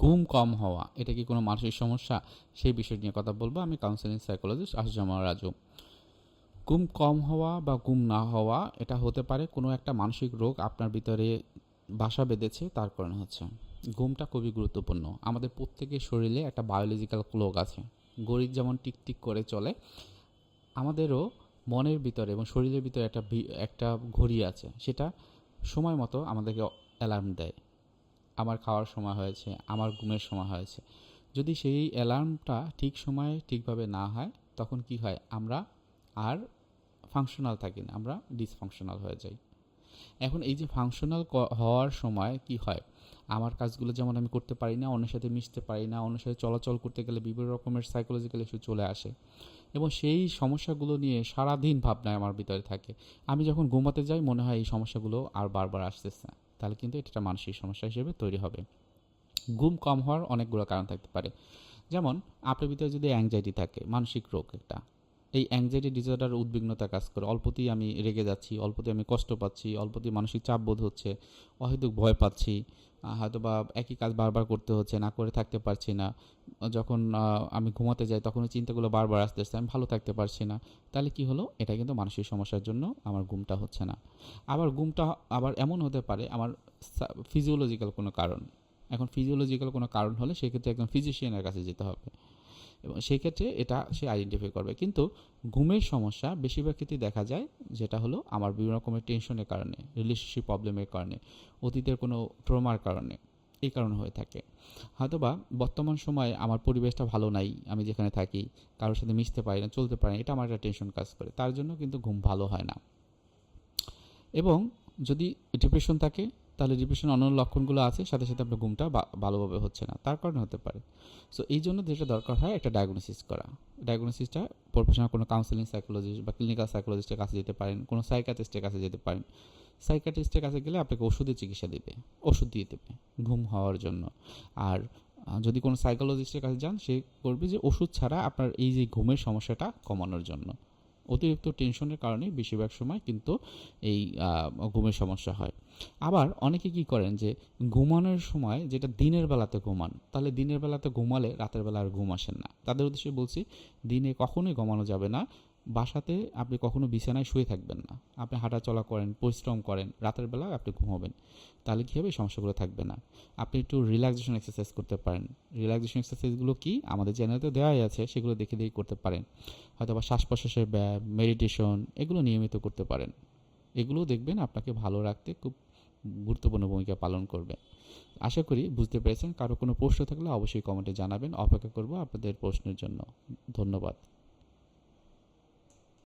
ঘুম কম হওয়া, এটা কি কোনো মানসিক সমস্যা? সেই বিষয় নিয়ে কথা বলব। আমি কাউন্সিলিং সাইকোলজিস্ট আশুজামা রাজু। ঘুম কম হওয়া বা ঘুম না হওয়া, এটা হতে পারে কোনো একটা মানসিক রোগ আপনার ভিতরে বাসা বেঁধেছে, তার কারণে হচ্ছে ঘুমটা খুবই গুরুত্বপূর্ণ। আমাদের প্রত্যেকের শরীরে একটা বায়োলজিক্যাল ক্লক আছে। গরিব যেমন টিকটিক করে চলে, আমাদেরও মনের ভিতরে এবং শরীরের ভিতরে একটা একটা ঘড়ি আছে, সেটা সময় মতো আমাদেরকে অ্যালার্ম দেয়। আমার খাওয়ার সময় হয়েছে, আমার ঘুমের সময় হয়েছে। যদি সেই অ্যালার্মটা ঠিক সময়ে ঠিকভাবে না হয়, তখন কি হয়? আমরা আর ফাংশনাল থাকি না, আমরা ডিসফাংশনাল হয়ে যাই। এখন এই যে ফাংশনাল হওয়ার সময় কি হয়? আমার কাজগুলো যেমন আমি করতে পারি না, অন্যের সাথে মিশতে পারি না, অন্যের সাথে চলাচল করতে গেলে বিভিন্ন রকমের সাইকোলজিক্যাল ইস্যু চলে আসে। এবং সেই সমস্যাগুলো নিয়ে সারাদিন ভাবনায় আমার ভিতরে থাকে। আমি যখন ঘুমাতে যাই, মনে হয় এই সমস্যাগুলো আর বারবার আসতেছে তাহলে কিন্তু এটা মানসিক সমস্যা হিসেবে তৈরি হবে। ঘুম কম হওয়ার অনেকগুলো কারণ থাকতে পারে। যেমন, আপনার ভিতরে যদি অ্যাংজাইটি থাকে, মানসিক রোগ একটা এই অ্যাংজাইটি ডিসঅর্ডার উদ্বিগ্নতা কাজ করে। অল্পতেই আমি রেগে যাচ্ছি, অল্পতেই আমি কষ্ট পাচ্ছি, অল্পতেই মানসিক চাপ বোধ হচ্ছে, অহেতুক ভয় পাচ্ছি হয়তো বা একই কাজ বারবার করতে হচ্ছে, না করে থাকতে পারছি না। যখন আমি ঘুমাতে যাই তখন চিন্তাগুলো বারবার আসতেছে আমি ভালো থাকতে পারছি না। তাহলে কি হলো? এটা কিন্তু মানসিক সমস্যার জন্য আমার ঘুমটা হচ্ছে না। আবার ঘুমটা আবার এমন হতে পারে, আমার ফিজিওলজিক্যাল কোনো কারণ। এখন ফিজিওলজিক্যাল কোনো কারণ হলে সেক্ষেত্রে একজন ফিজিশিয়ানের কাছে যেতে হবে। এবং সেই ক্ষেত্রে এটা সে আইডেন্টিফাই করবে। কিন্তু ঘুমের সমস্যা বেশিরভাগ ক্ষেত্রে দেখা যায় যেটা হলো আমার বিভিন্ন রকমের টেনশনের কারণে রিলেশনশিপ প্রবলেমের কারণে, অতীতের কোনো ট্রমার কারণে এই কারণে হয়ে থাকে। হয়তোবা বর্তমান সময়ে আমার পরিবেশটা ভালো নাই, আমি যেখানে থাকি, কারোর সাথে মিশতে পারি না, চলতে পারি না, এটা আমার একটা টেনশন কাজ করে। তার জন্য কিন্তু ঘুম ভালো হয় না। এবং যদি ডিপ্রেশন থাকে তাহলে ডিপ্রেশন অন্যান্য লক্ষণগুলো আছে, সাথে সাথে আপনার ঘুমটা ভালোভাবে হচ্ছে না। তার কারণে হতে পারে। সো এই জন্য যেটা দরকার হয়, একটা ডায়াগনোসিস করা। ডায়াগনোসিসটা প্রফেশনাল কোনো কাউন্সিলিং সাইকোলজিস্ট বা ক্লিনিক্যাল সাইকোলজিস্টের কাছে যেতে পারেন, কোনো সাইকাটিস্টের কাছে যেতে পারেন। সাইকাটিস্টের কাছে গেলে আপনাকে ওষুধের চিকিৎসা দেবে, ওষুধ দিয়ে দেবে ঘুম হওয়ার জন্য। আর যদি কোনো সাইকোলজিস্টের কাছে যান, সে করবে যে ওষুধ ছাড়া আপনার এই যে ঘুমের সমস্যাটা কমানোর জন্য। অতিরিক্ত টেনশনের কারণে বেশিরভাগ সময় কিন্তু এই ঘুমের সমস্যা হয়। আবার অনেকে কি করেন যে, ঘুমানোর সময় যেটা দিনের বেলাতে ঘুমান, তাহলে দিনের বেলাতে ঘুমালে রাতের বেলা আর ঘুম আসেন না। তাদের উদ্দেশ্যে বলছি, দিনে কখনোই ঘুমানো যাবে না। বাসাতে আপনি কখনো বিছানায় শুয়ে থাকবেন না। আপনি হাঁটা চলা করেন, পরিশ্রম করেন, রাতের বেলা আপনি ঘুমাবেন। তাহলে কী হবে সমস্যাগুলো থাকবে না? আপনি একটু রিল্যাক্সেশন এক্সারসাইজ করতে পারেন। রিল্যাক্সেশন এক্সারসাইজগুলো কি? আমাদের চ্যানেলে দেওয়াই আছে, সেগুলো দেখে দেখে করতে পারেন। হয়তো বা শ্বাস প্রশ্বাসের ব্যায়াম মেডিটেশন এগুলো নিয়মিত করতে পারেন। এগুলো দেখবেন আপনাকে ভালো রাখতে খুব গুরুত্বপূর্ণ ভূমিকা পালন করবে। আশা করি বুঝতে পেরেছেন। কারও কোনো প্রশ্ন থাকলে অবশ্যই কমেন্টে জানাবেন। অপেক্ষা করব আপনাদের প্রশ্নের জন্য। ধন্যবাদ।